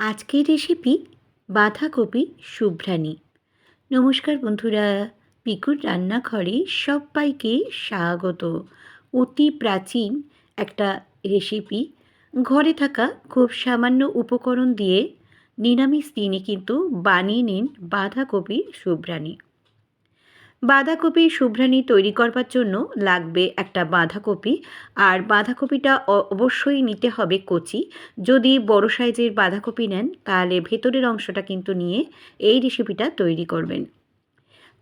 আজকের রেসিপি বাঁধাকপি শুভ্রাণী নমস্কার বন্ধুরা পিকুর রান্নাঘরে সবাইকে স্বাগত। অতি প্রাচীন একটা রেসিপি ঘরে থাকা খুব সামান্য উপকরণ দিয়ে নিরামিষ দিনে কিন্তু বানিয়ে নিন বাঁধাকপি শুভ্রানি বাঁধাকপি শুভ্রানি তৈরি করবার জন্য লাগবে একটা বাঁধাকপি। আর বাঁধাকপিটা অবশ্যই নিতে হবে কচি। যদি বড় সাইজের বাঁধাকপি নেন, তাহলে ভেতরের অংশটা কিন্তু নিয়ে এই রেসিপিটা তৈরি করবেন।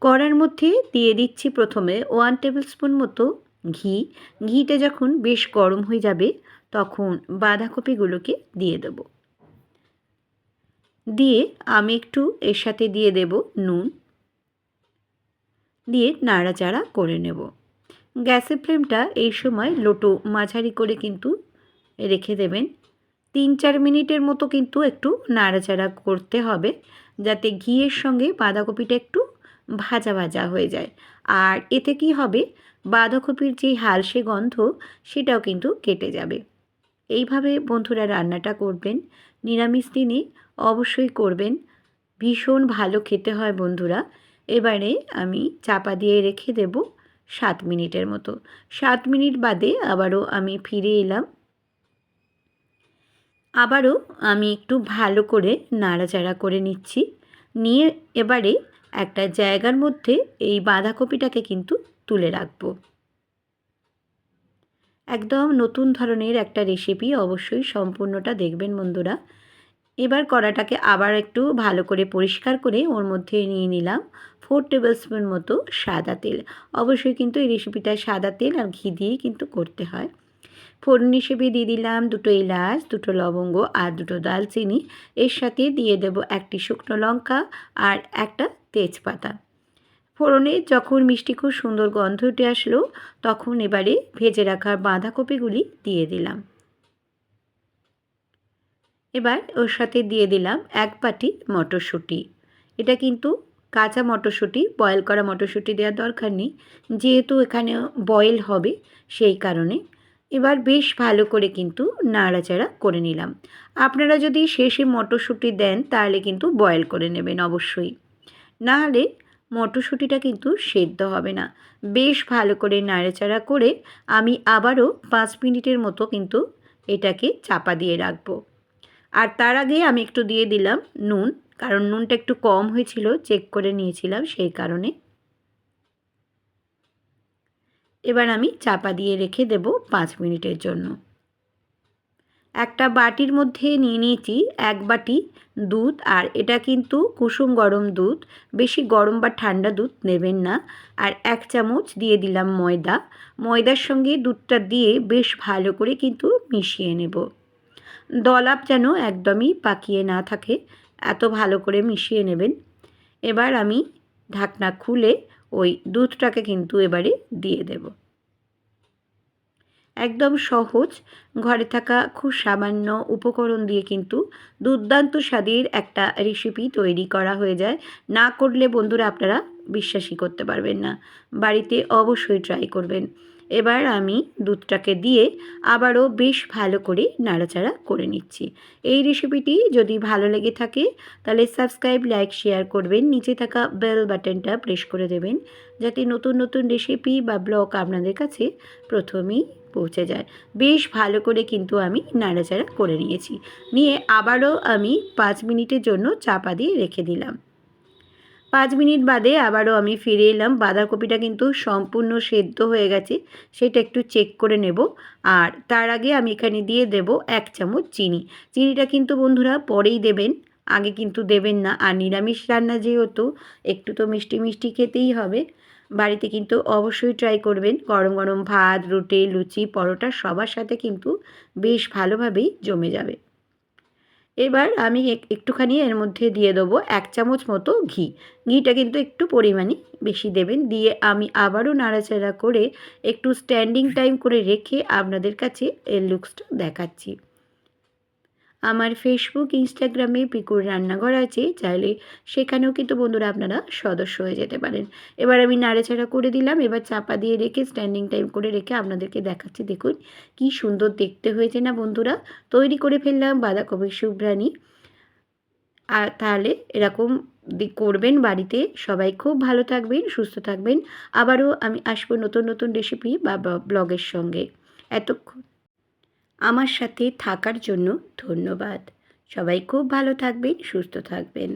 কড়ার মধ্যে দিয়ে দিচ্ছি প্রথমে ওয়ান টেবিল স্পুন মতো ঘি। ঘিটা যখন বেশ গরম হয়ে যাবে, তখন বাঁধাকপিগুলোকে দিয়ে দেব। দিয়ে আমি একটু এর সাথে দিয়ে দেব নুন। দিয়ে নাড়াচাড়া করে নেব। গ্যাসের ফ্লেমটা এই সময় লোটো মাঝারি করে কিন্তু রেখে দেবেন। তিন চার মিনিটের মতো কিন্তু একটু নাড়াচাড়া করতে হবে যাতে ঘিয়ের সঙ্গে বাঁধাকপিটা একটু ভাজা ভাজা হয়ে যায়। আর এতে কি হবে? বাঁধাকপির যে হালসে গন্ধ সেটাও কিন্তু কেটে যাবে। এইভাবে বন্ধুরা রান্নাটা করবেন, নিরামিষ দিনে অবশ্যই করবেন। ভীষণ ভালো খেতে হয় বন্ধুরা। এবারে আমি চাপা দিয়ে রেখে দেব সাত মিনিটের মতো। সাত মিনিট বাদে আবারও আমি ফিরে এলাম। আবারও আমি একটু ভালো করে নাড়াচাড়া করে নিচ্ছি। নিয়ে এবারে একটা জায়গার মধ্যে এই বাঁধাকপিটাকে কিন্তু তুলে রাখব। একদম নতুন ধরনের একটা রেসিপি অবশ্যই সম্পূর্ণটা দেখবেন বন্ধুরা। এবার কড়াটাকে আবার একটু ভালো করে পরিষ্কার করে ওর মধ্যে নিয়ে নিলাম। ফোর টেবিল স্পুন মতো সাদা তেল। অবশ্যই কিন্তু এই রেসিপিটা সাদা তেল আর ঘি দিয়ে কিন্তু করতে হয়। ফোড়ন হিসেবে দিয়ে দিলাম দুটো এলাচ, দুটো লবঙ্গ আর দুটো দালচিনি এর সাথে দিয়ে দেব একটি শুকনো লঙ্কা আর একটা তেজপাতা। ফোড়নে যখন মিষ্টি খুব সুন্দর গন্ধ উঠে আসলো, তখন এবারে ভেজে রাখা বাঁধাকপিগুলি দিয়ে দিলাম। এবার ওর সাথে দিয়ে দিলাম এক বাটি মটরশুঁটি। এটা কিন্তু কাঁচা মটরশুঁটি বয়েল করা মটরশুঁটি দেওয়ার দরকার নেই। যেহেতু এখানে বয়েল হবে সেই কারণে। এবার বেশ ভালো করে কিন্তু নাড়াচাড়া করে নিলাম। আপনারা যদি শেষে মটরশুঁটি দেন, তাহলে কিন্তু বয়েল করে নেবেন অবশ্যই। না হলে মটরশুঁটিটা কিন্তু সেদ্ধ হবে না। বেশ ভালো করে নাড়াচাড়া করে আমি আবারও পাঁচ মিনিটের মতো কিন্তু এটাকে চাপা দিয়ে রাখব। আর তার আগে আমি একটু দিয়ে দিলাম নুন। কারণ নুনটা একটু কম হয়েছিল চেক করে নিয়েছিলাম সেই কারণে। এবার আমি চাপা দিয়ে রেখে দেব পাঁচ মিনিটের জন্য। একটা বাটির মধ্যে নিয়ে নিয়েছি এক বাটি দুধ, আর এটা কিন্তু কুসুম গরম দুধ, বেশি গরম বা ঠান্ডা দুধ নেবেন না। আর এক চামচ দিয়ে দিলাম ময়দা, ময়দার সঙ্গে দুধটা দিয়ে বেশ ভালো করে কিন্তু মিশিয়ে নেব। দলাপ যেন একদমই পাকিয়ে না থাকে। এত ভালো করে মিশিয়ে নেবেন। এবার আমি ঢাকনা খুলে ওই দুধটাকে কিন্তু এবারে দিয়ে দেব। একদম সহজ, ঘরে থাকা খুব সামান্য উপকরণ দিয়ে কিন্তু দুর্দান্ত স্বাদের একটা রেসিপি তৈরি করা হয়ে যায়। না করলে বন্ধুরা আপনারা বিশ্বাসই করতে পারবেন না। বাড়িতে অবশ্যই ট্রাই করবেন। এবার আমি দুধটাকে দিয়ে আবারও বেশ ভালো করে নাড়াচাড়া করে নিচ্ছি। এই রেসিপিটি যদি ভালো লেগে থাকে, তাহলে সাবস্ক্রাইব, লাইক, শেয়ার করবেন। নিচে থাকা বেল বাটনটা প্রেস করে দেবেন, যাতে নতুন নতুন রেসিপি বা ব্লগ আপনাদের কাছে প্রথমেই পৌঁছে যায়। বেশ ভালো করে কিন্তু আমি নাড়াচাড়া করে নিয়েছি। নিয়ে আবারও আমি পাঁচ মিনিটের জন্য চাপা দিয়ে রেখে দিলাম। পাঁচ মিনিট বাদে আবারও আমি ফিরে এলাম। বাঁধাকপিটা কিন্তু সম্পূর্ণ সেদ্ধ হয়ে গেছে, সেটা একটু চেক করে নেব। আর তার আগে আমি এখানে দিয়ে দেব এক চামচ চিনি। চিনিটা কিন্তু বন্ধুরা পরেই দেবেন, আগে কিন্তু দেবেন না। আর নিরামিষ রান্না যেহেতু, একটু তো মিষ্টি মিষ্টি খেতেই হবে। বাড়িতে কিন্তু অবশ্যই ট্রাই করবেন। গরম গরম ভাত, রুটি, লুচি, পরোটা সবার সাথে কিন্তু বেশ ভালোভাবেই জমে যাবে। এবার আমি একটুখানি এর মধ্যে দিয়ে দেবো এক চামচ মতো ঘি। ঘিটা কিন্তু একটু পরিমাণে বেশি দেবেন। দিয়ে আমি আবারও নাড়াচাড়া করে একটু স্ট্যান্ডিং টাইম করে রেখে আপনাদের কাছে এর লুকসটা দেখাচ্ছি। আমার ফেসবুক ইনস্টাগ্রামে পিকুর রান্নাঘর আছে, চাইলে সেখানেও কিন্তু বন্ধুরা আপনারা সদস্য হয়ে যেতে পারেন। এবার আমি নাড়াচাড়া করে দিলাম, এবার চাপা দিয়ে রেখে স্ট্যান্ডিং টাইম করে রেখে আপনাদেরকে দেখাচ্ছি, দেখুন কি সুন্দর দেখতে হয়েছে না বন্ধুরা? তৈরি করে ফেললাম বাঁধাকপি শুভ্রাণী আর তাহলে এরকম করবেন বাড়িতে। সবাই খুব ভালো থাকবেন, সুস্থ থাকবেন। আবারও আমি আসব নতুন নতুন রেসিপি বা ব্লগের সঙ্গে। এতক্ষণ আমার সাথে থাকার জন্য ধন্যবাদ। সবাই খুব ভালো থাকবেন সুস্থ থাকবেন।